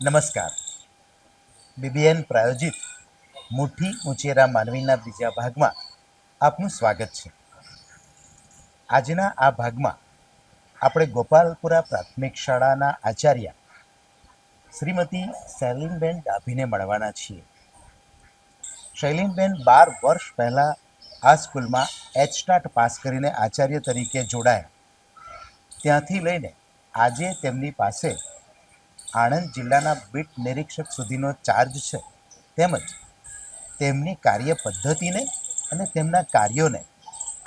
નમસ્કાર. બીબીએન પ્રાયોજિત મુઠ્ઠી ઉંચેરા માનવીના બીજા ભાગમાં આપનું સ્વાગત છે. આજના આ ભાગમાં આપણે ગોપાલપુરા પ્રાથમિક શાળાના આચાર્ય શ્રીમતી શૈલીનબેન ડાભીને મળવાના છીએ. શૈલીનબેન બાર વર્ષ પહેલાં આ સ્કૂલમાં એચટાટ પાસ કરીને આચાર્ય તરીકે જોડાયા. ત્યાંથી લઈને આજે તેમની પાસે આણંદ જિલ્લાના બીટ નિરીક્ષક સુધીનો ચાર્જ છે. તેમજ તેમની કાર્ય પદ્ધતિને અને તેમના કાર્યોને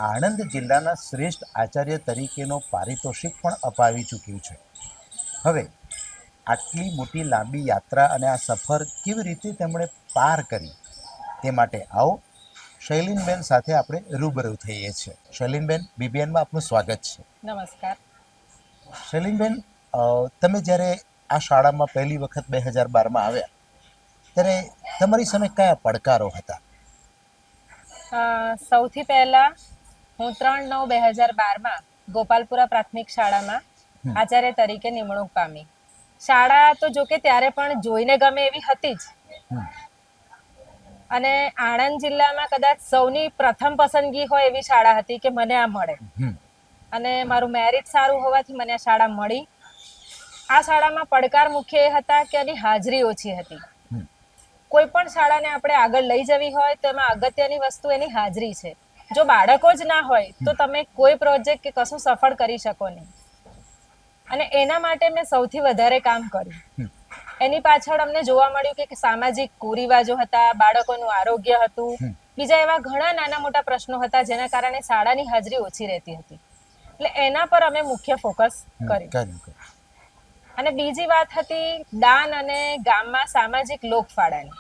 આણંદ જિલ્લાના શ્રેષ્ઠ આચાર્ય તરીકેનો પારિતોષિક પણ અપાવી ચૂક્યું છે. હવે આટલી મોટી લાંબી યાત્રા અને આ સફર કેવી રીતે તેમણે પાર કરી તે માટે આવો શૈલીનબેન સાથે આપણે રૂબરૂ થઈએ છીએ. શૈલીનબેન બીબીએનમાં આપનું સ્વાગત છે. નમસ્કાર. શૈલીનબેન તમે જ્યારે આ શાળામાં પહેલી વખત બે હજાર બારમાં આવ્યા. ત્યારે તમારી સામે કયા પડકારો હતા? સૌથી પહેલા હું ત્રણ નવ બે હજાર બારમાં ગોપાલપુરા પ્રાથમિક શાળામાં આચાર્ય તરીકે નિમણૂક પામી. શાળા તો જોકે ત્યારે પણ જોઈને ગમે એવી હતી જ. અને આણંદ જિલ્લામાં કદાચ સૌની પ્રથમ પસંદગી હોય એવી શાળા હતી કે મને આ મળે. અને મારું મેરિટ સારું હોવાથી મને આ શાળા મળી. આ શાળામાં પડકાર મુખ્ય એ હતા કે એની હાજરી ઓછી હતી. કોઈ પણ શાળાને આપણે આગળ લઈ જવી હોય તો એમાં અગત્યની વસ્તુ એની હાજરી છે. જો બાળકો જ ના હોય તો તમે કોઈ પ્રોજેક્ટ કે કશું સફળ કરી શકો નહીં. અને એના માટે મેં સૌથી વધારે કામ કર્યું. એની પાછળ અમને જોવા મળ્યું કે- સામાજિક કુરિવાજો હતા બાળકોનું આરોગ્ય હતું. બીજા એવા ઘણા નાના મોટા પ્રશ્નો હતા જેના કારણે શાળાની હાજરી ઓછી રહેતી હતી. એટલે એના પર અમે મુખ્ય ફોકસ કર્યું. અને બીજી વાત હતી દાન અને ગામમાં સામાજિક લોકફાળાની.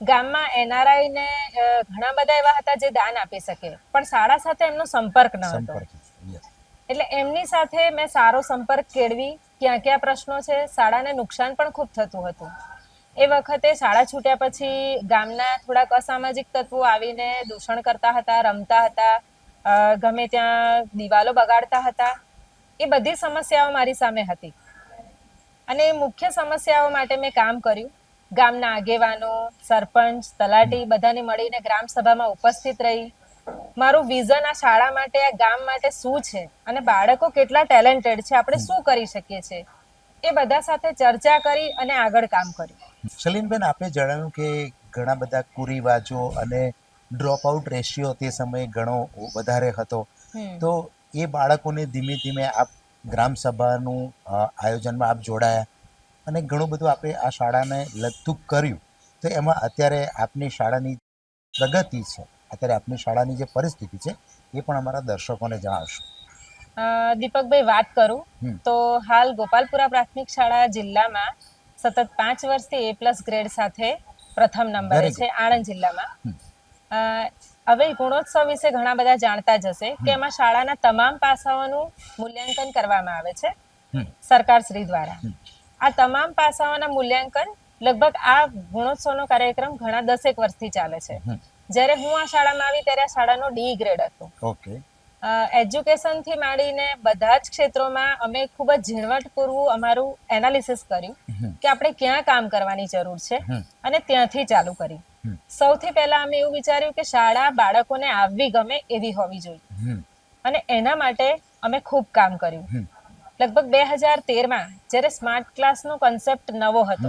ગામમાં એનઆરઆઈ ને ઘણા બધા એવા હતા જે દાન આપી શકે પણ શાળા સાથે એમનો સંપર્ક ન હતો. એટલે એમની સાથે મેં સારો સંપર્ક કેળવી. ક્યાં ક્યાં પ્રશ્નો છે શાળાને નુકસાન પણ ખૂબ થતું હતું. એ વખતે શાળા છૂટ્યા પછી ગામના થોડાક અસામાજિક તત્વો આવીને દૂષણ કરતા હતા રમતા હતા ગમે ત્યાં દિવાલો બગાડતા હતા. એ બધી સમસ્યાઓ મારી સામે હતી. અને મુખ્ય સમસ્યાઓ માટે મેં કામ કર્યું. ગામના આગેવાનો સરપંચ તલાટી બધાને મળીને ગ્રામ સભામાં ઉપસ્થિત રહી. મારું વિઝન આ શાળા માટે આ ગામ માટે શું છે? અને બાળકો કેટલા ટેલેન્ટેડ છે? આપણે શું કરી શકીએ છીએ? એ બધા સાથે ચર્ચા કરી અને આગળ કામ કર્યું. શલીનબેન આપે જણાવ્યું કે ઘણા બધા કુરિવાજો અને ડ્રોપ આઉટ રેશિયો તે સમયે ઘણો વધારે હતો. તો એ બાળકોને ધીમે ધીમે આપ ગ્રામ સભાનું આયોજનમાં આપ જોડાયા અને ઘણું બધું આપણે આ શાળાને લગતું કર્યું. તો એમાં અત્યારે આપની શાળાની પ્રગતિ છે અત્યારે આપની શાળાની જે પરિસ્થિતિ છે એ પણ અમારા દર્શકોને જણાવશો. દીપકભાઈ વાત કરું. તો હાલ ગોપાલપુરા પ્રાથમિક શાળા જિલ્લામાં સતત પાંચ વર્ષથી એ પ્લસ ગ્રેડ સાથે પ્રથમ નંબરે છે આણંદ જિલ્લામાં. હવે ગુણોત્સવ વિશે ઘણા બધા જાણતા જ હશે કે એમાં શાળાના તમામ પાસાઓનું મૂલ્યાંકન કરવામાં આવે છે સરકાર શ્રી દ્વારા. આ તમામ પાસાઓના મૂલ્યાંકન લગભગ આ ગુણોત્સવનો કાર્યક્રમ ઘણા દસેક વર્ષથી ચાલે છે. જ્યારે હું આ શાળામાં આવી ત્યારે આ શાળાનો ડી ગ્રેડ હતો. ઓકે. એજ્યુકેશનથી માંડીને બધા જ ક્ષેત્રોમાં અમે ખૂબ જ ઝીણવટપૂર્વક અમારું એનાલિસિસ કર્યું કે આપણે ક્યાં કામ કરવાની જરૂર છે અને ત્યાંથી ચાલુ કરી. હમ. સૌથી પહેલા અમે એવું વિચાર્યું કે શાળા બાળકોને આવવી ગમે એવી હોવી જોઈએ. અને એના માટે અમે ખૂબ કામ કર્યું. લગભગ બે હજાર તેરમાં જ્યારે સ્માર્ટ ક્લાસનો કોન્સેપ્ટ નવો હતો.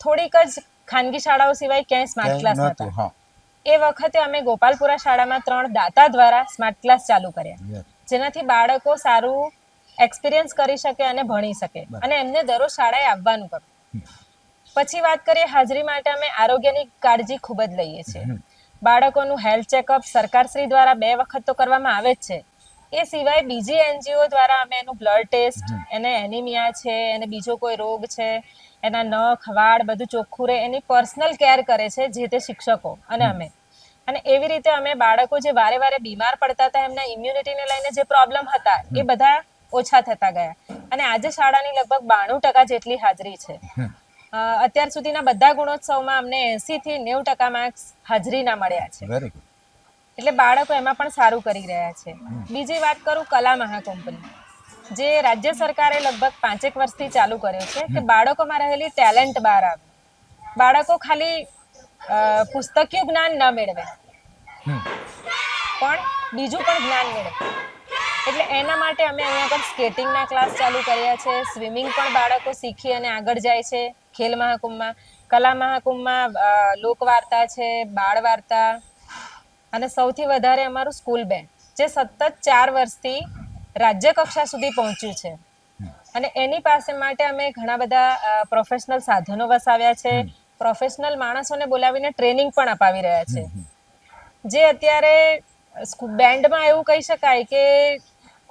થોડીક જ ખાનગી શાળાઓ સિવાય ક્યાંય સ્માર્ટ ક્લાસ નહોતા. એ વખતે અમે ગોપાલપુરા શાળામાં ત્રણ દાતા દ્વારા સ્માર્ટ ક્લાસ ચાલુ કર્યા. જેનાથી બાળકો સારું એક્સપિરિયન્સ કરી શકે અને ભણી શકે. અને એમને દરરોજ શાળાએ આવવાનું હમ. પછી વાત કરીએ હાજરી માટે અમે આરોગ્યની કાળજી ખૂબ જ લઈએ છીએ. બાળકોનું હેલ્થ ચેકઅપ સરકારશ્રી દ્વારા બે વખત તો કરવામાં આવે જ છે. એ સિવાય બીજી એનજીઓ દ્વારા અમે એનું બ્લડ ટેસ્ટ એને એનિમિયા છે એને બીજો કોઈ રોગ છે એના નખ વાળ બધું ચોખ્ખું રહે એની પર્સનલ કેર કરે છે જે તે શિક્ષકો અને અમે. અને એવી રીતે અમે બાળકો જે વારે વારે બીમાર પડતા હતા એમના ઇમ્યુનિટીને લઈને જે પ્રોબ્લેમ હતા એ બધા ઓછા થતા ગયા. અને આજે શાળાની લગભગ બાણું ટકા જેટલી હાજરી છે. અત્યાર સુધીના બધા ગુણોત્સવમાં અમને એસી થી નેવું ટકા માર્ક્સ હાજરીના મળ્યા છે. વેરી ગુડ એટલે બાળકો એમાં પણ સારું કરી રહ્યા છે. બીજી વાત કરું કલા મહાકુંભની. જે રાજ્ય સરકારે લગભગ પાંચેક વર્ષથી ચાલુ કર્યો છે કે બાળકોમાં રહેલી ટેલેન્ટ બહાર આવે. બાળકો ખાલી પુસ્તકીય જ્ઞાન ન મેળવે. પણ બીજું પણ જ્ઞાન મેળવે. એટલે એના માટે અમે અહીંયા પર સ્કેટિંગના ક્લાસ ચાલુ કર્યા છે. સ્વિમિંગ પણ બાળકો શીખી અને આગળ જાય છે. ખેલ મહાકુંભમાં કલા મહાકુંભમાં લોકવાર્તા છે બાળ વાર્તા અને સૌથી વધારે અમારું સ્કૂલ બેન્ડ જે સતત ચાર વર્ષથી રાજ્ય કક્ષા સુધી પહોંચ્યું છે. અને એની પાસે માટે અમે ઘણા બધા પ્રોફેશનલ સાધનો વસાવ્યા છે. પ્રોફેશનલ માણસોને બોલાવીને ટ્રેનિંગ પણ અપાવી રહ્યા છે. જે અત્યારે બેન્ડમાં એવું કહી શકાય કે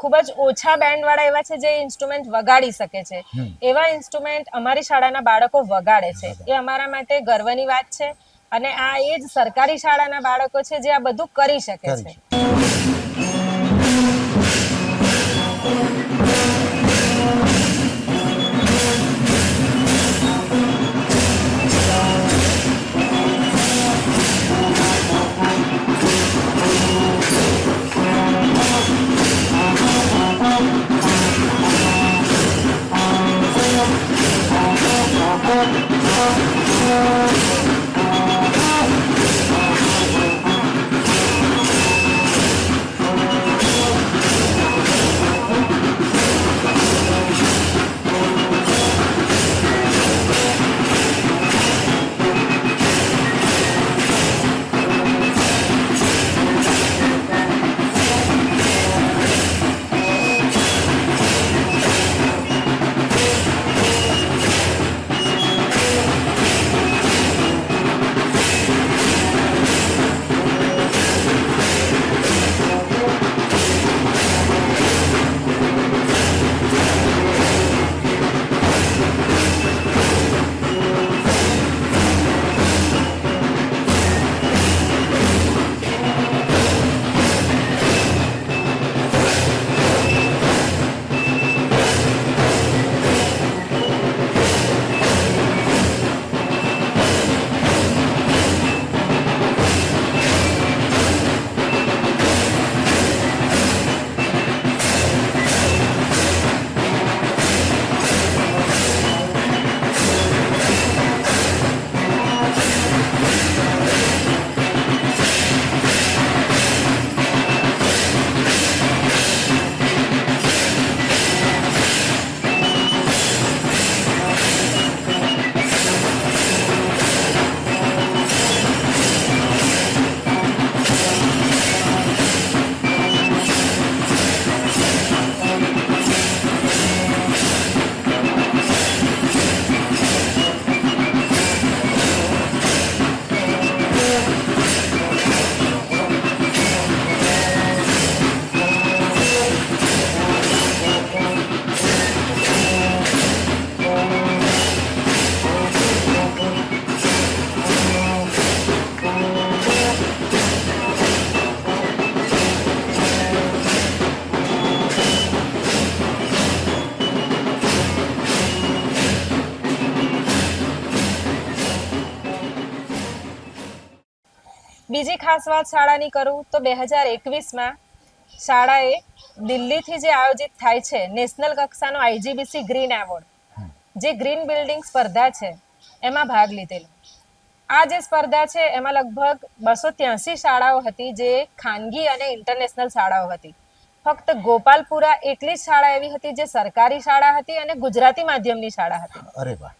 ખૂબ જ ઓછા બેન્ડ વાળા એવા છે જે ઇન્સ્ટ્રુમેન્ટ વગાડી શકે છે. એવા ઇન્સ્ટ્રુમેન્ટ અમારી શાળાના બાળકો વગાડે છે. એ અમારા માટે ગર્વની વાત છે. અને આ એ જ સરકારી શાળાના બાળકો છે જે આ બધું કરી શકે છે. Oh, oh, oh. ખાસ વાત શાળાની કરું તો બે હજાર એકવીસમાં શાળાએ દિલ્હીથી જે આયોજિત થાય છે નેશનલ કક્ષાનો આઈજીબીસી ગ્રીન એવોર્ડ જે ગ્રીન બિલ્ડિંગ સ્પર્ધા છે એમાં ભાગ લીધેલો. આ જે સ્પર્ધા છે એમાં લગભગ બસો ત્યાસી શાળાઓ હતી જે ખાનગી અને ઇન્ટરનેશનલ શાળાઓ હતી. ફક્ત ગોપાલપુરા એટલી જ શાળા એવી હતી જે સરકારી શાળા હતી અને ગુજરાતી માધ્યમની શાળા હતી. અરે વાહ.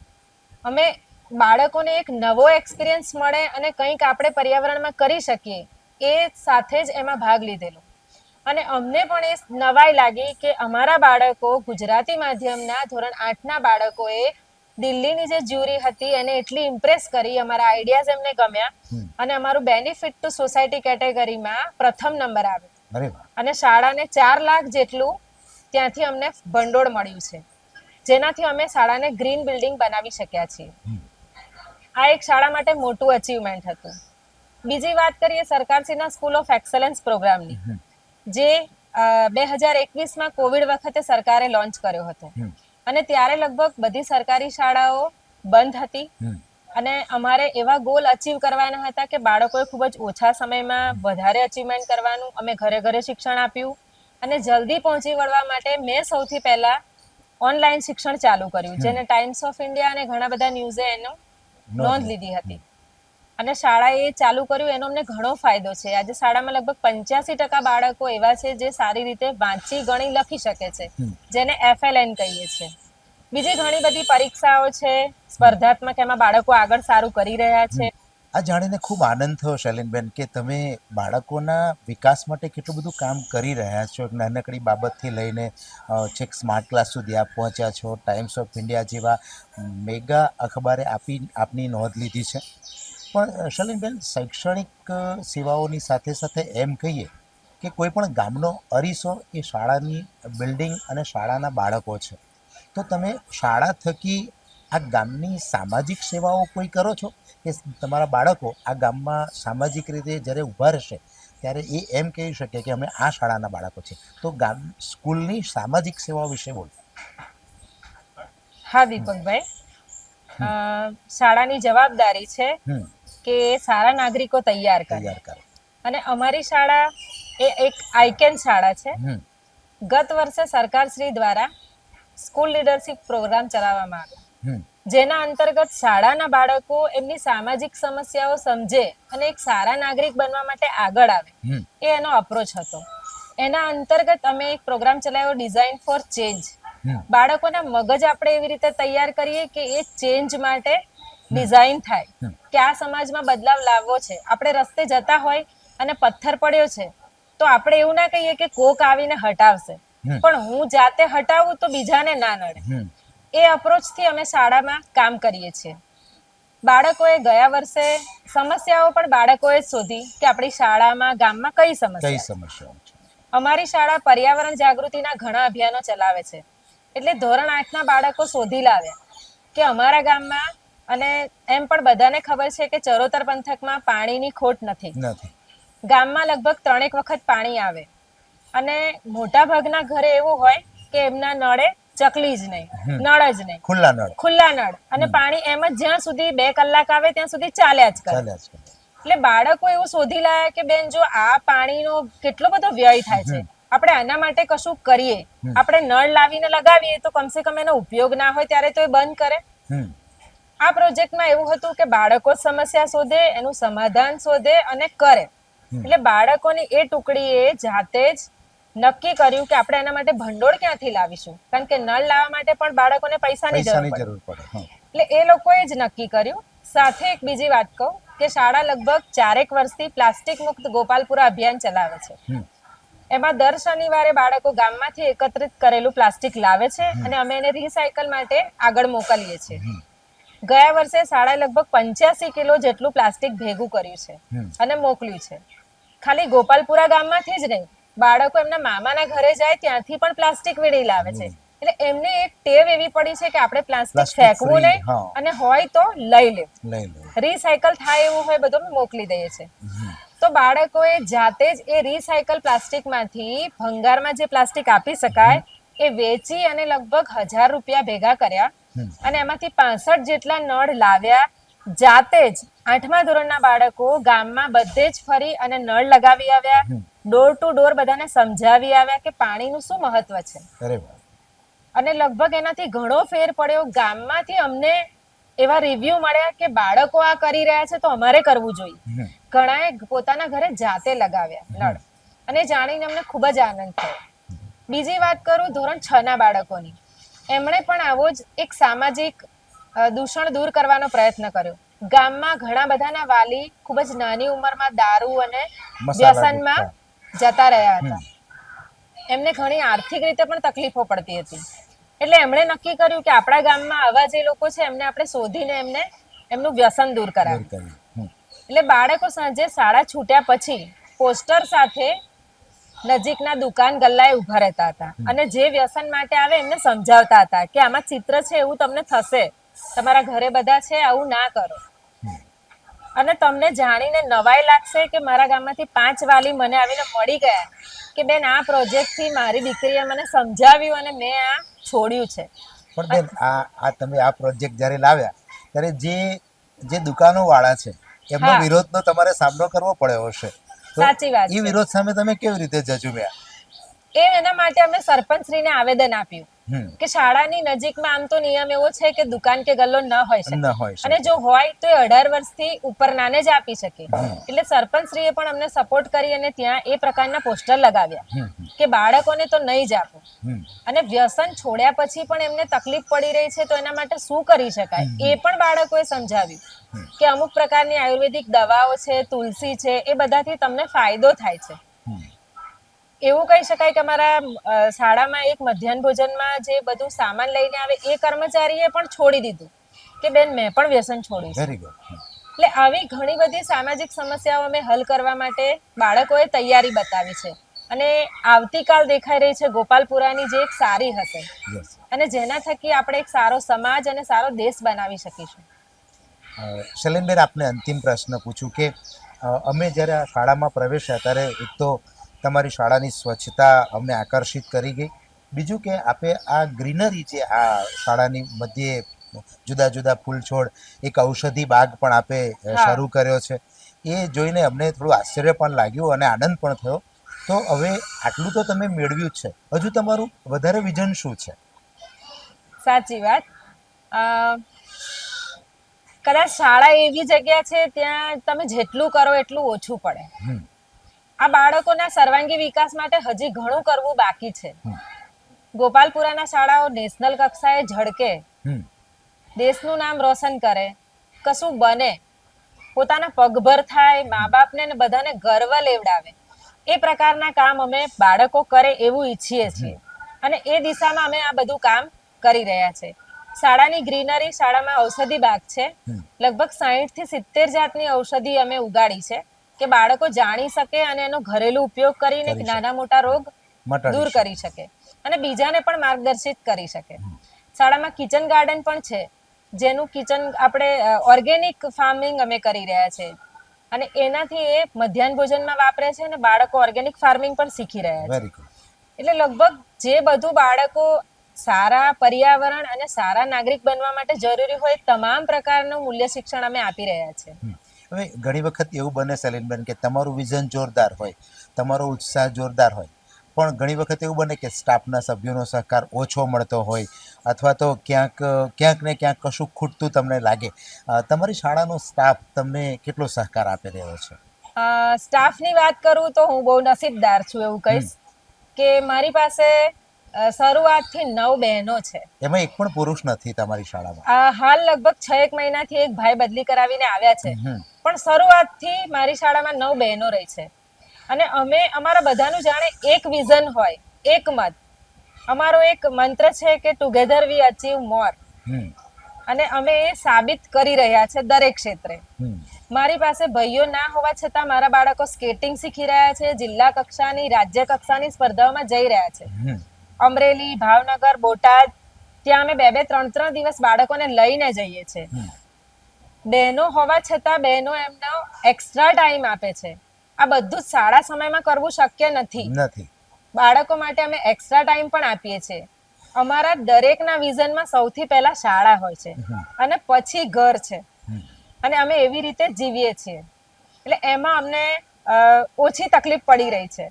અમે બાળકોને એક નવો એક્સપિરિયન્સ મળે અને કંઈક આપણે પર્યાવરણમાં કરી શકીએ એ સાથે જ એમાં ભાગ લીધેલો. અને અમને પણ એ નવાઈ લાગી કે અમારા બાળકો ગુજરાતી માધ્યમના ધોરણ આઠના બાળકોએ દિલ્હીની જે જ્યુરી હતી એને એટલી ઇમ્પ્રેસ કરી અમારા આઈડિયાઝ એમને ગમ્યા અને અમારું બેનિફિટ ટુ સોસાયટી કેટેગરીમાં પ્રથમ નંબર આવ્યો અને શાળાને ચાર લાખ જેટલું ત્યાંથી અમને ભંડોળ મળ્યું છે. જેનાથી અમે શાળાને ગ્રીન બિલ્ડિંગ બનાવી શક્યા છીએ. આ એક શાળા માટે મોટું અચીવમેન્ટ હતું. બીજી વાત કરીએ સરકારશ્રીના સ્કૂલ ઓફ એક્સલન્સ પ્રોગ્રામની. જે બે હજાર એકવીસમાં કોવિડ વખતે સરકારે લોન્ચ કર્યો હતો. અને ત્યારે લગભગ બધી સરકારી શાળાઓ બંધ હતી. અને અમારે એવા ગોલ અચીવ કરવાના હતા કે બાળકોએ ખૂબ જ ઓછા સમયમાં વધારે અચીવમેન્ટ કરવાનું અમે ઘરે ઘરે શિક્ષણ આપ્યું. અને જલ્દી પહોંચી વળવા માટે મેં સૌથી પહેલા ઓનલાઈન શિક્ષણ ચાલુ કર્યું જેને ટાઈમ્સ ઓફ ઇન્ડિયા અને ઘણા બધા ન્યૂઝે એનો નોંધ લીધી હતી. અને શાળાએ ચાલુ કર્યું એનો અમને ઘણો ફાયદો છે. આજે શાળામાં લગભગ પંચ્યાસી ટકા બાળકો એવા છે જે સારી રીતે વાંચી ગણી લખી શકે છે. જેને એફએલએન કહીએ છીએ. બીજી ઘણી બધી પરીક્ષાઓ છે સ્પર્ધાત્મક એમાં બાળકો આગળ સારું કરી રહ્યા છે. આ જાણીને ખૂબ આનંદ થયો, શૈલેનબેન, કે તમે બાળકોના વિકાસ માટે કેટલું બધું કામ કરી રહ્યા છો. નાનકડી બાબતથી લઈને છેક સ્માર્ટ ક્લાસ સુધી આપ પહોંચ્યા છો. ટાઈમ્સ ઓફ ઇન્ડિયા જેવા મેગા અખબારે આપી, આપની નોંધ લીધી છે. પણ શૈલેનબેન, શૈક્ષણિક સેવાઓની સાથે સાથે એમ કહીએ કે કોઈ પણ ગામનો અરીસો એ શાળાની બિલ્ડિંગ અને શાળાના બાળકો છે. તો તમે શાળા થકી આ ગામની સામાજિક સેવાઓ કોઈ કરો છો? કે તમારા બાળકો આ ગામમાં સામાજિક રીતે જ્યારે ઊભા રહેશે ત્યારે એ એમ કહી શકે કે અમે આ શાળાના બાળકો છે તો ગામ સ્કૂલની સામાજિક સેવાઓ વિશે બોલો. હા દીપકભાઈ. શાળાની જવાબદારી છે કે સારા નાગરિકો તૈયાર કરે. અને અમારી શાળા એ એક આઈકેન શાળા છે. ગત વર્ષે સરકારશ્રી દ્વારા સ્કૂલ લીડરશિપ પ્રોગ્રામ ચલાવવામાં આવ્યો. જેના અંતર્ગત શાળાના બાળકો એમની સામાજિક સમસ્યાઓ સમજે અને એક સારા નાગરિક બનવા માટે આગળ આવે. એ એનો અપ્રોચ હતો. એના અંતર્ગત અમે એક પ્રોગ્રામ ચલાવ્યો ડિઝાઇન ફોર ચેન્જ બાળકોના મગજ આપણે એવી રીતે તૈયાર કરીએ કે એ ચેન્જ માટે ડિઝાઇન થાય. કે આ સમાજમાં બદલાવ લાવવો છે. આપણે રસ્તે જતા હોય અને પથ્થર પડ્યો છે તો આપણે એવું ના કહીએ કે કોક આવીને હટાવશે. પણ હું જાતે હટાવું તો બીજાને ના નડે. એ અપ્રોચથી અમે શાળામાં કામ કરીએ છીએ. બાળકોએ ગયા વર્ષે સમસ્યાઓ પણ બાળકોએ જ શોધી કે આપણી શાળામાં ગામમાં કઈ કઈ સમસ્યા સમસ્યાઓ છે? અમારી શાળા પર્યાવરણ જાગૃતિના ઘણા અભિયાનો ચલાવે છે. એટલે ધોરણ આઠના બાળકો શોધી લાવ્યા કે અમારા ગામમાં અને એમ પણ બધાને ખબર છે કે ચરોતર પંથકમાં પાણીની ખોટ નથી. નથી. ગામમાં લગભગ ત્રણેક વખત પાણી આવે. અને મોટા ભાગના ઘરે એવું હોય કે એમના નળે ચકલી જ નહીં નળ જ નહીં. ખુલ્લા નળ. ખુલ્લા નળ. અને પાણી એમ જ જ્યાં સુધી બે કલાક આવે ત્યાં સુધી ચાલ્યા જ કરે. એટલે બાળકો એવું શોધી લાયા કે બેન જો આ પાણીનો કેટલો બધો વ્યય થાય છે. આપણે આના માટે કશું કરીએ. આપણે નળ લાવીને લગાવીએ તો કમસે કમ એનો ઉપયોગ ના હોય ત્યારે તો એ બંધ કરે. આ પ્રોજેક્ટમાં એવું હતું કે બાળકો સમસ્યા શોધે એનું સમાધાન શોધે અને કરે. એટલે બાળકોની એ ટુકડીએ જાતે જ નક્કી કર્યું કે આપણે એના માટે ભંડોળ ક્યાંથી લાવીશું? કારણ કે નળ લાવવા માટે પણ બાળકોને પૈસાની જરૂર પડે. એટલે એ લોકોએ જ નક્કી કર્યું. સાથે એક બીજી વાત કહું કે શાળા લગભગ ચારેક વર્ષથી પ્લાસ્ટિક મુક્ત ગોપાલપુરા અભિયાન ચલાવે છે. એમાં દર શનિવારે બાળકો ગામમાંથી એકત્રિત કરેલું પ્લાસ્ટિક લાવે છે અને અમે એને રિસાયકલ માટે આગળ મોકલીએ છીએ. ગયા વર્ષે શાળાએ લગભગ પંચ્યાસી કિલો જેટલું પ્લાસ્ટિક ભેગું કર્યું છે અને મોકલ્યું છે. ખાલી ગોપાલપુરા ગામમાંથી જ નહીં બાળકો એમના મામાના ઘરે જાય ત્યાંથી પણ પ્લાસ્ટિક વીણી લાવે છે. એટલે એમને એક ટેવ એવી પડી છે કે આપણે પ્લાસ્ટિક ફેંકવું નહીં અને હોય તો લઈ લે. રીસાયકલ થાય એવું હોય બધું મોકલી દઈએ છીએ. તો બાળકોએ જાતે જ એ રિસાયકલ પ્લાસ્ટિકમાંથી ભંગારમાં જે પ્લાસ્ટિક આપી શકાય એ વેચી અને લગભગ હજાર રૂપિયા ભેગા કર્યા અને એમાંથી પાસઠ જેટલા નળ લાવ્યા જાતે જ આઠમા ધોરણના બાળકો ગામમાં બધે જ ફરી અને નળ લગાવી આવ્યા ડોર ટુ ડોર બધાને સમજાવી આવ્યા કે પાણીનું શું મહત્વ છે. અને લગભગ એનાથી ઘણો ફેર પડ્યો. ગામમાંથી અમને એવા રિવ્યુ મળ્યા કે બાળકો આ કરી રહ્યા છે તો અમારે કરવું જોઈએ. ઘણાએ પોતાના ઘરે જાતે લગાવ્યા નળ. અને જાણીને અમને ખૂબ જ આનંદ થયો. બીજી વાત કરું ધોરણ છ ના બાળકોની. એમણે પણ આવો જ એક સામાજિક દૂષણ દૂર કરવાનો પ્રયત્ન કર્યો. ગામમાં ઘણા બધાના વાલી ખૂબ જ નાની ઉંમરમાં દારૂ અને વ્યસનમાં જતા રહ્યા હતા. એમને ઘણી આર્થિક રીતે પણ તકલીફો પડતી હતી. એટલે એમણે નક્કી કર્યું કે આપણા ગામમાં આવા જે લોકો છે એમને આપણે શોધીને એમને એમનું વ્યસન દૂર કરાવ્યું એટલે બાળકો સાંજે શાળા છૂટ્યા પછી પોસ્ટર સાથે નજીકના દુકાન ગલ્લાએ ઊભા રહેતા હતા. અને જે વ્યસન માટે આવે એમને સમજાવતા હતા કે આમાં ચિત્ર છે એવું તમને થશે. તમારા ઘરે બધા છે આવું ના કરો. અને તમને જાણીને નવાઈ લાગશે કે મારા ગામમાંથી પાંચ વાલી મને આવીને મળી ગયા કે બેન આ પ્રોજેક્ટથી મારી દીકરીએ મને સમજાવ્યું અને મેં આ છોડ્યું છે. પણ બેન આ આ તમે આ પ્રોજેક્ટ જ્યારે લાવ્યા ત્યારે જે જે દુકાનો વાળા છે એમનો વિરોધનો તમારે સામનો કરવો પડ્યો હશે. સાચી વાત એ વિરોધ સામે તમે કેવી રીતે જજુમ્યા? એ એના માટે અમે સરપંચશ્રીને આવેદન આપ્યું. કે શાળાની નજીકમાં આમ તો નિયમ એવો છે કે દુકાન કે ગલ્લો ન હોય શકે. અને જો હોય તો એ અઢાર વર્ષથી ઉપરનાને જ આપી શકે. એટલે સરપંચશ્રીએ પણ અમને સપોર્ટ કરી અને ત્યાં એ પ્રકારના પોસ્ટર લગાવ્યા. કે બાળકોને તો નહીં જ આપો. અને વ્યસન છોડ્યા પછી પણ એમને તકલીફ પડી રહી છે તો એના માટે શું કરી શકાય? એ પણ બાળકોએ સમજાવ્યું. કે અમુક પ્રકારની આયુર્વેદિક દવાઓ છે તુલસી છે એ બધાથી તમને ફાયદો થાય છે. એવું કહી શકાય કે અમારા શાળામાં એક મધ્યાહન ભોજનમાં જે બધું સામાન લઈને આવે એ કર્મચારીએ પણ છોડી દીધું. કે બેન મેં પણ વ્યસન છોડ્યું છે. એટલે આવી ઘણી બધી સામાજિક સમસ્યાઓ અમે હલ કરવા માટે બાળકોએ તૈયારી બતાવી છે. અને આવતીકાલ દેખાઈ રહી છે ગોપાલપુરાની જે એક સારી હશે. અને જેના થકી આપણે એક સારો સમાજ અને સારો દેશ બનાવી શકીશું. શૈલેનબેન આપને અંતિમ પ્રશ્ન પૂછું કે અમે જ્યારે શાળામાં પ્રવેશ્યા ત્યારે એક તો તમારી શાળાની સ્વચ્છતા અમને આકર્ષિત કરી ગઈ. બીજું કે આપે આ ગ્રીનરી જે આ શાળાની મધ્યે જુદા જુદા ફૂલ છોડ એક ઔષધિ બાગ પણ આપે શરૂ કર્યો છે. એ જોઈને અમને થોડું આશ્ચર્ય પણ લાગ્યું અને આનંદ પણ થયો. તો હવે આટલું તો તમે મેળવ્યું જ છે. હજુ તમારું વધારે વિઝન શું છે? સાચી વાત. કદાચ શાળા એવી જગ્યા છે ત્યાં તમે જેટલું કરો એટલું ઓછું પડે. આ બાળકોના સર્વાંગી વિકાસ માટે હજી ઘણું કરવું બાકી છે. ગોપાલપુરાના શાળાઓ નેશનલ કક્ષાએ ઝળકે. દેશનું નામ રોશન કરે. કશું બને. પોતાના પગભર થાય મા બાપને ને બધાને ગર્વ લેવડાવે. એ પ્રકારના કામ અમે બાળકો કરે એવું ઈચ્છીએ છીએ. અને એ દિશામાં અમે આ બધું કામ કરી રહ્યા છે. શાળાની ગ્રીનરી શાળામાં ઔષધિ બાગ છે. લગભગ સાહીઠથી સિત્તેર જાતની ઔષધિ અમે ઉગાડી છે. કે બાળકો જાણી શકે અને એનો ઘરેલુ ઉપયોગ કરીને કરી નાના મોટા રોગ દૂર કરી શકે અને બીજાને પણ માર્ગદર્શિત કરી શકે. શાળામાં કિચન ગાર્ડન પણ છે જેનું કિચન આપણે ઓર્ગેનિક ફાર્મિંગ અમે કરી રહ્યા છે. અને એનાથી એ મધ્યાહન ભોજનમાં વાપરે છે અને બાળકો ઓર્ગેનિક ફાર્મિંગ પણ શીખી રહ્યા છે. એટલે લગભગ જે બધું બાળકો સારા પર્યાવરણ અને સારા નાગરિક બનવા માટે જરૂરી હોય તમામ પ્રકારનું મૂલ્ય શિક્ષણ અમે આપી રહ્યા છે. હમ. હવે ઘણી વખત એવું બને સલીનબેન કે તમારું વિઝન જોરદાર હોય તમારો ઉત્સાહ જોરદાર હોય. પણ ઘણી વખત એવું બને કે સ્ટાફના સભ્યોનો સહકાર ઓછો મળતો હોય અથવા તો ક્યાંક ક્યાંક ને ક્યાંક કશું ખૂટતું તમને લાગે. તમારી શાળાનો સ્ટાફ તમને કેટલો સહકાર આપી રહ્યો છે? સ્ટાફની વાત કરું તો હું બહુ નસીબદાર છું એવું કહીશ કે મારી પાસે શરૂઆતથી નવ બહેનો છે. એમાં એક પણ પુરુષ નથી તમારી શાળામાં? હાલ લગભગ છ એક મહિનાથી એક ભાઈ બદલી કરાવીને આવ્યા છે. પણ શરૂઆતથી મારી શાળામાં નવ બહેનો રહી છે. અને અમે અમારા બધાનું જાણે એક વિઝન હોય એક મત. અમારો એક મંત્ર છે કે ટુગેધર વી અચીવ મોર અને અમે એ સાબિત કરી રહ્યા છે દરેક ક્ષેત્રે. મારી પાસે ભાઈઓ ના હોવા છતાં મારા બાળકો સ્કેટિંગ શીખી રહ્યા છે જિલ્લા કક્ષાની રાજ્ય કક્ષાની સ્પર્ધાઓમાં જઈ રહ્યા છે. અમરેલી ભાવનગર બોટાદ ત્યાં અમે બે બે ત્રણ ત્રણ દિવસ બાળકોને લઈને જઈએ છીએ. બહેનો હોવા છતાં બહેનો એમનો એક્સ્ટ્રા ટાઈમ આપે છે. આ બધું શાળા સમયમાં કરવું શક્ય નથી. નથી. બાળકો માટે અમે એક્સ્ટ્રા ટાઈમ પણ આપીએ છીએ. અમારા દરેકના વિઝનમાં સૌથી પહેલા શાળા હોય છે અને પછી ઘર છે. અને અમે એવી રીતે જીવીએ છીએ. એટલે એમાં અમને ઓછી તકલીફ પડી રહી છે.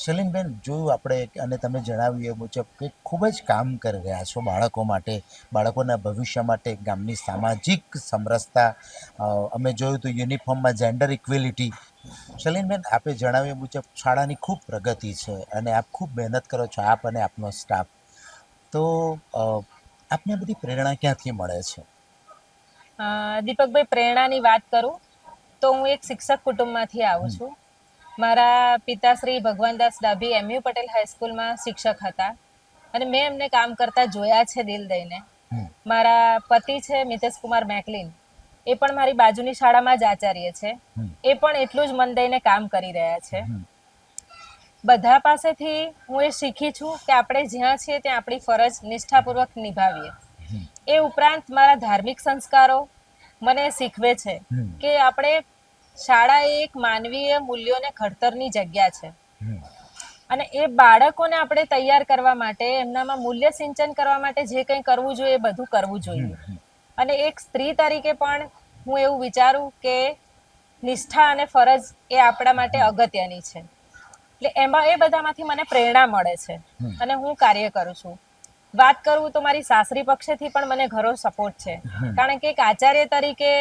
સલીમબેન જોયું આપણે અને તમે જણાવ્યું એ મુજબ કે ખૂબ જ કામ કરી રહ્યા છો બાળકો માટે બાળકોના ભવિષ્ય માટે ગામની સામાજિક સમરસતા અમે જોયું તો યુનિફોર્મમાં જેન્ડર ઇક્વેલિટી સલીમબેન આપે જણાવ્યું મુજબ શાળાની ખૂબ પ્રગતિ છે અને આપ ખૂબ મહેનત કરો છો આપ અને આપનો સ્ટાફ તો આપને બધી પ્રેરણા ક્યાંથી મળે છે? દીપકભાઈ પ્રેરણાની વાત કરું તો હું એક શિક્ષક કુટુંબમાંથી આવું છું. મારા પિતાશ્રી ભગવાનદાસ ડાભી એમયુ પટેલ હાઈસ્કૂલમાં શિક્ષક હતા. અને મેં એમને કામ કરતા જોયા છે દિલ દઈને. મારા પતિ છે મિતેશ કુમાર મેકલિન. એ પણ મારી બાજુની શાળામાં જ આચાર્ય છે. એ પણ એટલું જ મન દઈને કામ કરી રહ્યા છે. બધા પાસેથી હું એ શીખી છું કે આપણે જ્યાં છીએ ત્યાં આપણી ફરજ નિષ્ઠાપૂર્વક નિભાવીએ. એ ઉપરાંત મારા ધાર્મિક સંસ્કારો મને શીખવે છે કે આપણે શાળા એ એક માનવીય મૂલ્યોને ઘડતરની જગ્યા છે. અને એ બાળકોને આપણે તૈયાર કરવા માટે એમનામાં મૂલ્ય સિંચન કરવા માટે જે કંઈ કરવું જોઈએ એ બધું કરવું જોઈએ. અને એક સ્ત્રી તરીકે પણ હું એવું વિચારું કે નિષ્ઠા અને ફરજ એ આપણા માટે અગત્યની છે. એટલે એમાં એ બધામાંથી મને પ્રેરણા મળે છે. અને હું કાર્ય કરું છું. વાત કરું તો મારી સાસરી પક્ષેથી પણ મને ઘરો સપોર્ટ છે. કારણ કે એક આચાર્ય તરીકે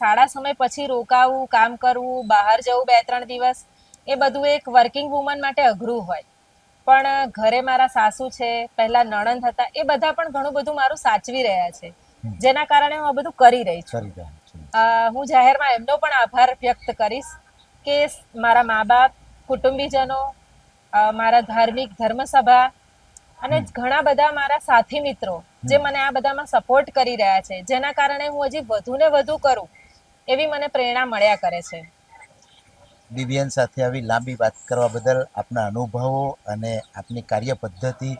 શાળા સમય પછી રોકાવું કામ કરવું બહાર જવું બે ત્રણ દિવસ એ બધું એક વર્કિંગ વુમન માટે અઘરું હોય. પણ ઘરે મારા સાસુ છે પહેલા નણંદ હતા એ બધા પણ ઘણું બધું મારું સાચવી રહ્યા છે. જેના કારણે હું આ બધું કરી રહી છું. હું જાહેરમાં એમનો પણ આભાર વ્યક્ત કરીશ કે મારા મા બાપ કુટુંબીજનો મારા ધાર્મિક ધર્મસભા અને ઘણા બધા મારા સાથી મિત્રો જે મને આ બધામાં સપોર્ટ કરી રહ્યા છે જેના કારણે હું હજી વધુ ને વધુ કરું એવી મને પ્રેરણા મળ્યા કરે છે. દિવ્યાન સાથે આવી લાંબી વાત કરવા બદલ આપના અનુભવો અને આપની કાર્ય પદ્ધતિ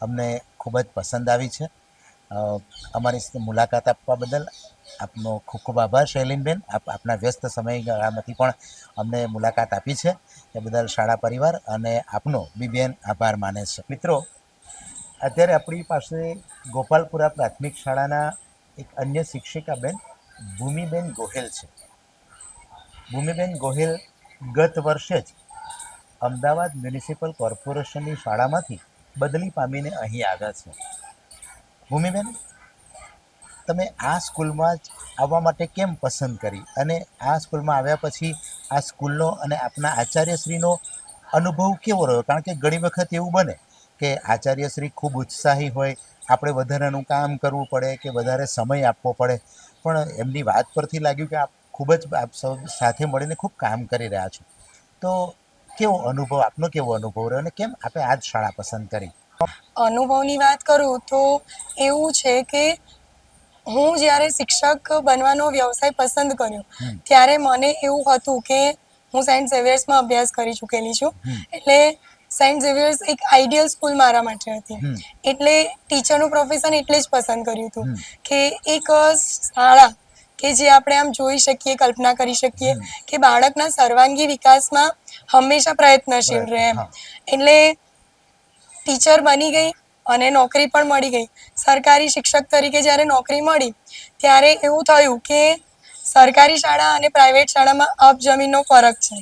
અમને ખૂબ જ પસંદ આવી છે. અમારી સાથે મુલાકાત આપવા બદલ આપનો ખૂબ ખૂબ આભાર શૈલીનબેન. આપ આપના વ્યસ્ત સમયગાળામાંથી પણ અમને મુલાકાત આપી છે. એ બદલ શાળા પરિવાર અને આપનો બીબીએન આભાર માને છે. મિત્રો અત્યારે આપણી પાસે ગોપાલપુરા પ્રાથમિક શાળાના એક અન્ય શિક્ષિકા બેન ભૂમિબેન ગોહેલ છે. ભૂમિબેન ગોહેલ ગત વર્ષે જ અમદાવાદ મ્યુનિસિપલ કોર્પોરેશનની શાળામાંથી બદલી પામીને અહીં આવ્યા છે. ભૂમિબેન, તમે આ સ્કૂલમાં જ આવવા માટે કેમ પસંદ કરી? અને આ સ્કૂલમાં આવ્યા પછી આ સ્કૂલનો અને આપના આચાર્યશ્રીનો અનુભવ કેવો રહ્યો? કારણ કે ઘણી વખત એવું બને કે આચાર્યશ્રી ખૂબ ઉત્સાહી હોય આપણે વધારાનું કામ કરવું પડે કે વધારે સમય આપવો પડે. પણ એમની વાત પરથી લાગ્યું કે આપ ખૂબ જ આપ સૌ સાથે મળીને ખૂબ કામ કરી રહ્યા છો. તો કેવો અનુભવ આપનો કેવો અનુભવ રહ્યો અને કેમ આપે આ જ શાળા પસંદ કરી? અનુભવની વાત કરું તો એવું છે કે હું જ્યારે શિક્ષક બનવાનો વ્યવસાય પસંદ કર્યો ત્યારે મને એવું હતું કે હું સેન્ટ ઝેવિયર્સમાં અભ્યાસ કરી ચૂકેલી છું. એટલે સેન્ટ ઝેવિયર્સ એક આઈડિયલ સ્કૂલ મારા માટે હતી. એટલે ટીચરનું પ્રોફેશન એટલે જ પસંદ કર્યું હતું. કે એક શાળા કે જે આપણે આમ જોઈ શકીએ કલ્પના કરી શકીએ કે બાળકના સર્વાંગી વિકાસમાં હંમેશા પ્રયત્નશીલ રહે એમ. એટલે ટીચર બની ગઈ અને નોકરી પણ મળી ગઈ. સરકારી શિક્ષક તરીકે જ્યારે નોકરી મળી ત્યારે એવું થયું કે સરકારી શાળા અને પ્રાઇવેટ શાળામાં અપ જમીનનો ફરક છે.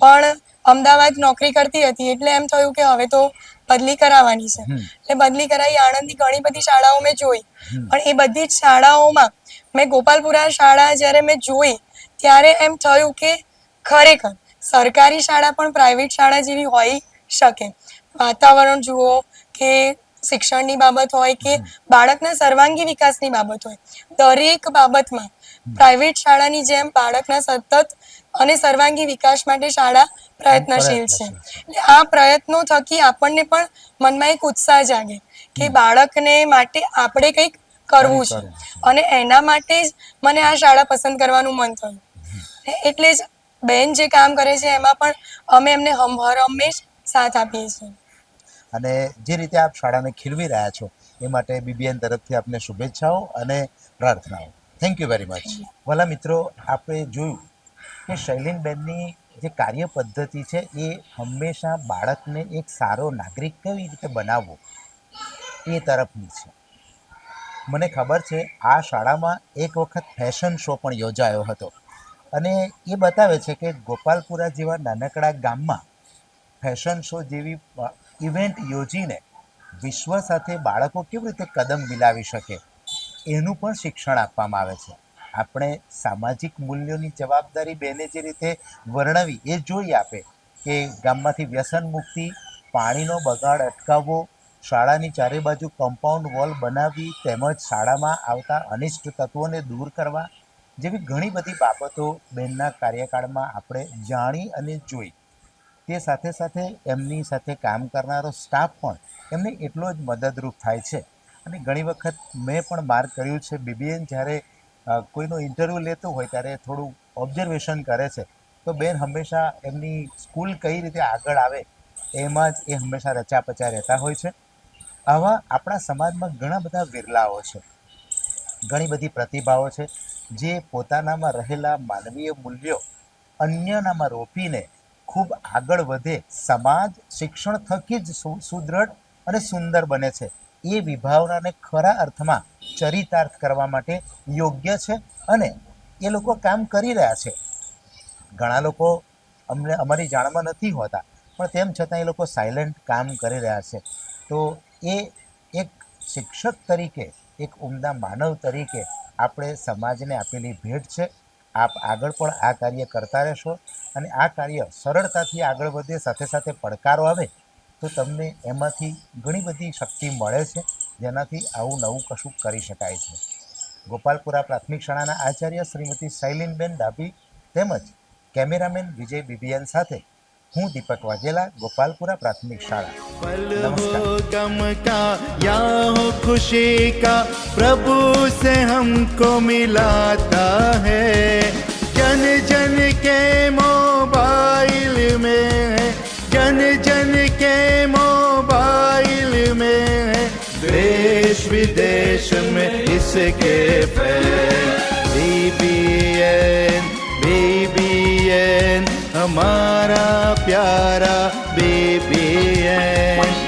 પણ અમદાવાદ નોકરી કરતી હતી એટલે એમ થયું કે હવે તો બદલી કરાવવાની છે. એટલે બદલી કરાવી આણંદની ઘણી બધી શાળાઓ મેં જોઈ. પણ એ બધી જ શાળાઓમાં મેં ગોપાલપુરા શાળા જ્યારે મેં જોઈ ત્યારે એમ થયું કે ખરેખર સરકારી શાળા પણ પ્રાઇવેટ શાળા જેવી હોઈ શકે. વાતાવરણ જુઓ કે શિક્ષણની બાબત હોય કે બાળકના સર્વાંગી વિકાસની બાબત હોય દરેક બાબતમાં પ્રાઇવેટ શાળાની જેમ બાળકના સતત અને સર્વાંગી વિકાસ માટે શાળા પ્રયત્નશીલ છે. એટલે આ પ્રયત્નો થકી આપણને પણ મનમાં એક ઉત્સાહ જાગે કે બાળકને માટે આપણે કંઈક કરવું છે. અને એના માટે જ મને આ શાળા પસંદ કરવાનું મન થયું. એટલે જ બેન જે કામ કરે છે એમાં પણ અમે એમને હર હંમેશ સાથ આપીએ છીએ. અને જે રીતે આપ શાળાને ખીલવી રહ્યા છો એ માટે બીબીએન તરફથી આપને શુભેચ્છાઓ અને પ્રાર્થનાઓ. થેન્ક યુ વેરી મચ ભલા મિત્રો આપણે જોયું કે શૈલેનબેનની જે કાર્ય પદ્ધતિ છે, એ હંમેશા બાળકને એક સારો નાગરિક કેવી રીતે બનાવવો, એ તરફની છે. મને ખબર છે, આ શાળામાં એક વખત ફેશન શો પણ યોજાયો હતો. અને એ બતાવે છે કે ગોપાલપુરા જેવા નાનકડા ગામમાં ફેશન શો જેવી ઇવેન્ટ યોજીને વિશ્વ સાથે બાળકો કેવી રીતે કદમ મિલાવી શકે, એનું પણ શિક્ષણ આપવામાં આવે છે. આપણે સામાજિક મૂલ્યોની જવાબદારી બેને જે રીતે વર્ણવી એ જોઈ આપે કે ગામમાંથી વ્યસન મુક્તિ, પાણીનો બગાડ અટકાવવો, શાળાની ચારે બાજુ કમ્પાઉન્ડ વોલ બનાવવી, તેમજ શાળામાં આવતા અનિષ્ટ તત્વોને દૂર કરવા જેવી ઘણી બધી બાબતો બેનના કાર્યકાળમાં આપણે જાણી અને જોઈ. તે સાથે સાથે એમની સાથે કામ કરનારો સ્ટાફ પણ એમને એટલો જ મદદરૂપ થાય છે. અને ઘણી વખત મેં પણ માર્ક કર્યું છે. બીબીએન જ્યારે કોઈનો ઇન્ટરવ્યૂ લેતો હોય ત્યારે થોડું ઓબ્ઝર્વેશન કરે છે. તો બેન હંમેશા એમની સ્કૂલ કઈ રીતે આગળ આવે એમાં જ એ હંમેશા રચાપચા રહેતા હોય છે. આવા આપણા સમાજમાં ઘણા બધા વિરલાઓ છે. ઘણી બધી પ્રતિભાઓ છે જે પોતાનામાં રહેલા માનવીય મૂલ્યો અન્યનામાં રોપીને ખૂબ આગળ વધે. સમાજ શિક્ષણ થકી જ સુ- સુદૃઢ અને સુંદર બને છે. એ વિભાવનાને ખરા અર્થમાં ચરિતાર્થ કરવા માટે યોગ્ય છે અને એ લોકો કામ કરી રહ્યા છે. ઘણા લોકો અમને અમારી જાણમાં નથી હોતા, પણ તેમ છતાં એ લોકો સાયલન્ટ કામ કરી રહ્યા છે. તો એ એક શિક્ષક તરીકે, એક ઉમદા માનવ તરીકે આપણે સમાજને આપેલી ભેટ છે. આપ આગળ પણ આ કાર્ય કરતા રહેશો અને આ કાર્ય સરળતાથી આગળ વધે, સાથે સાથે પડકારો આવે તો તમને એમાંથી ઘણી બધી શક્તિ મળે છે, જેનાથી આવું નવું કશું કરી શકાય છે. ગોપાલપુરા પ્રાથમિક શાળાના આચાર્ય શ્રીમતી શૈલીનબેન ડાભી તેમજ કેમેરામેન વિજય બીબીએન સાથે હું દીપક વાઘેલા, ગોપાલપુરા પ્રાથમિક શાળા. ખુશી કા પ્રભુ સે હમકો મિલાતા હૈ. જન જન કે મો देश विदेश में इसके बीबीएन बीबीएन हमारा प्यारा बीबीएन